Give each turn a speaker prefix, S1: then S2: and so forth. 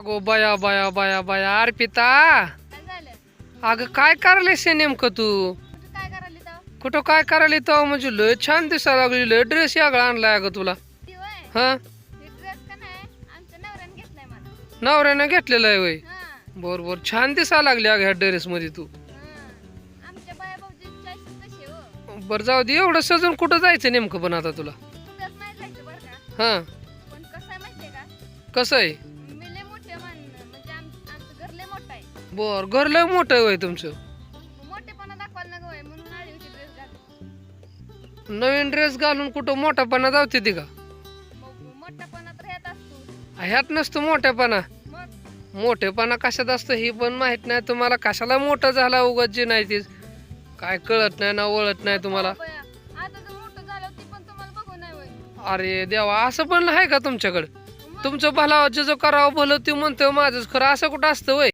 S1: अगो बया बया बया बया अर्पिता. अगं काय करायलीस नेमकं तू?
S2: कुठं काय करायली
S1: तो? म्हणजे लय छान दिसायला लागली लय ड्रेस यागळा आणलाय अगं तुला. हा?
S2: नवऱ्याने
S1: घेतलेला आहे वय. बर बर छान दिसायला लागली अगं ह्या ड्रेस मध्ये तू. बर जाऊ दे एवढं सजून कुठं जायचं नेमकं पण आता तुला? हा.
S2: कसं आहे?
S1: बर घर लय मोठं वय तुमचं.
S2: मोठेपणा दाखवायला नको आहे म्हणून आली होती ड्रेस घालून.
S1: नवीन ड्रेस घालून कुठं मोठापणा जावते ती का?
S2: मग मोठेपणा तर ह्यात असतो.
S1: ह्यात नसतो मोठेपणा.
S2: मग?
S1: मोठेपणा कशात असतं ही पण माहीत नाही. तुम्हाला कशाला मोठं झाला उगाच जे नाही ते काय कळत नाही ना ओळत नाही तुम्हाला.
S2: बया, आता जर मोठं झालं ती पण तुम्हाला बघू नाही होय
S1: अरे देवा असं पण आहे का तुमच्याकडे? तुमचं भला जो करावं भलं ते म्हणतो माझंच. खरं असं कुठं असतं वय?